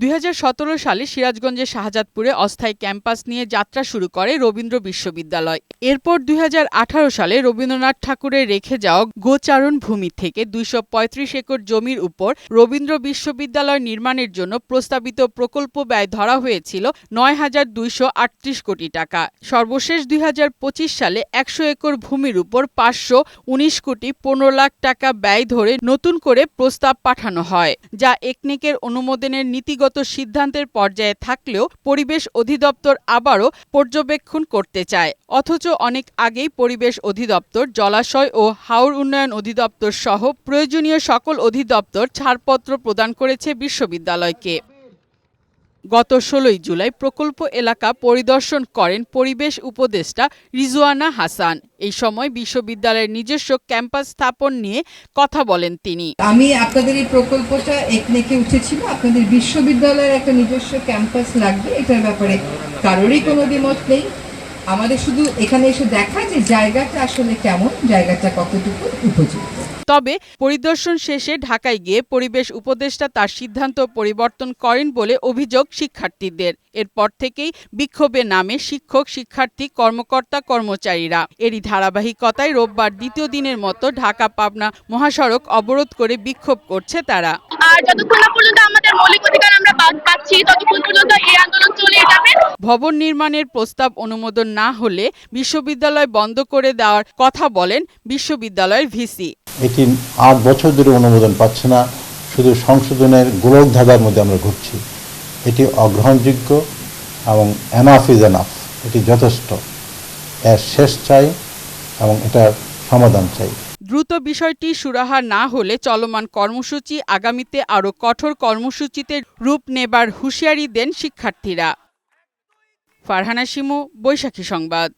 দুই হাজার সতেরো সালে সিরাজগঞ্জের শাহজাদপুরে অস্থায়ী ক্যাম্পাস নিয়ে যাত্রা শুরু করে রবীন্দ্র বিশ্ববিদ্যালয়। এরপর দুই সালে রবীন্দ্রনাথ ঠাকুরের রেখে যাওয়া গোচারণ ভূমি থেকে দুইশো পঁয়ত্রিশ একর জমির উপর রবীন্দ্র বিশ্ববিদ্যালয় নির্মাণের জন্য প্রস্তাবিত প্রকল্প ব্যয় ধরা হয়েছিল নয় হাজার দুইশো আটত্রিশ কোটি টাকা। সর্বশেষ দুই হাজার পঁচিশ সালে একশো একর ভূমির উপর পাঁচশো উনিশ কোটি পনেরো লাখ টাকা ব্যয় ধরে নতুন করে প্রস্তাব পাঠানো হয়, যা একনেকের অনুমোদনের নীতিগত সিদ্ধান্তের পর্যায়ে থাকলেও পরিবেশ অধিদপ্তর আবারও পর্যবেক্ষণ করতে চায়। অথচ অনেক আগেই পরিবেশ অধিদপ্তর, জলাশয় ও হাওর উন্নয়ন অধিদপ্তর সহ প্রয়োজনীয় সকল অধিদপ্তর ছাড়পত্র প্রদান করেছে বিশ্ববিদ্যালয়কে। গত ষোলোই জুলাই প্রকল্প এলাকা পরিদর্শন করেন পরিবেশ উপদেষ্টা রিজওয়ানা হাসান। এই সময় বিশ্ববিদ্যালয়ের নিজস্ব ক্যাম্পাস স্থাপন নিয়ে কথা বলেন তিনি। আমি আপনাদের এই প্রকল্পটা একনেকে উঠেছিল আপনাদের বিশ্ববিদ্যালয়ের একটা নিজস্ব ক্যাম্পাস লাগবে, এটার ব্যাপারে কারোরই কোনো দ্বিমত নেই। আমাদের শুধু এখানে এসে দেখা যে জায়গাটা আসলে কেমন, জায়গাটা কতটুকু উপযুক্ত। তবে পরিদর্শন শেষে ঢাকায় গিয়ে পরিবেশ উপদেষ্টা তার সিদ্ধান্ত পরিবর্তন করেন বলে অভিযোগ শিক্ষার্থীদের। এরপর থেকেই বিক্ষোভে নামে শিক্ষক শিক্ষার্থী কর্মকর্তা কর্মচারীরা। এরই ধারাবাহিকতায় রোববার দ্বিতীয় দিনের মতো ঢাকা পাবনা মহাসড়ক অবরোধ করে বিক্ষোভ করছে তারা। আর যতক্ষণ না পর্যন্ত আমাদের মৌলিক অধিকার আমরা পাচ্ছি ততক্ষণ পর্যন্ত এই আন্দোলন চলেই যাবে। ভবন নির্মাণের প্রস্তাব অনুমোদন না হলে বিশ্ববিদ্যালয় বন্ধ করে দেওয়ার কথা বলেন বিশ্ববিদ্যালয়ের ভিসি। এটি আট বছর ধরে অনুমোদন পাচ্ছে না, শুধু সংশোধনের গোলক ধাঁধার মধ্যে আমরা ঘুরছি। এটি অগ্রহণযোগ্য এবং এনাফ ইজ এনাফ এটি যথেষ্ট। এর শেষ চাই এবং এটার সমাধান চাই। দ্রুত বিষয়টি সুরাহা না হলে চলমান কর্মসূচি আগামীতে আরও কঠোর কর্মসূচিতে রূপ নেবার হুঁশিয়ারি দেন শিক্ষার্থীরা। ফারহানা শিমু, বৈশাখী সংবাদ।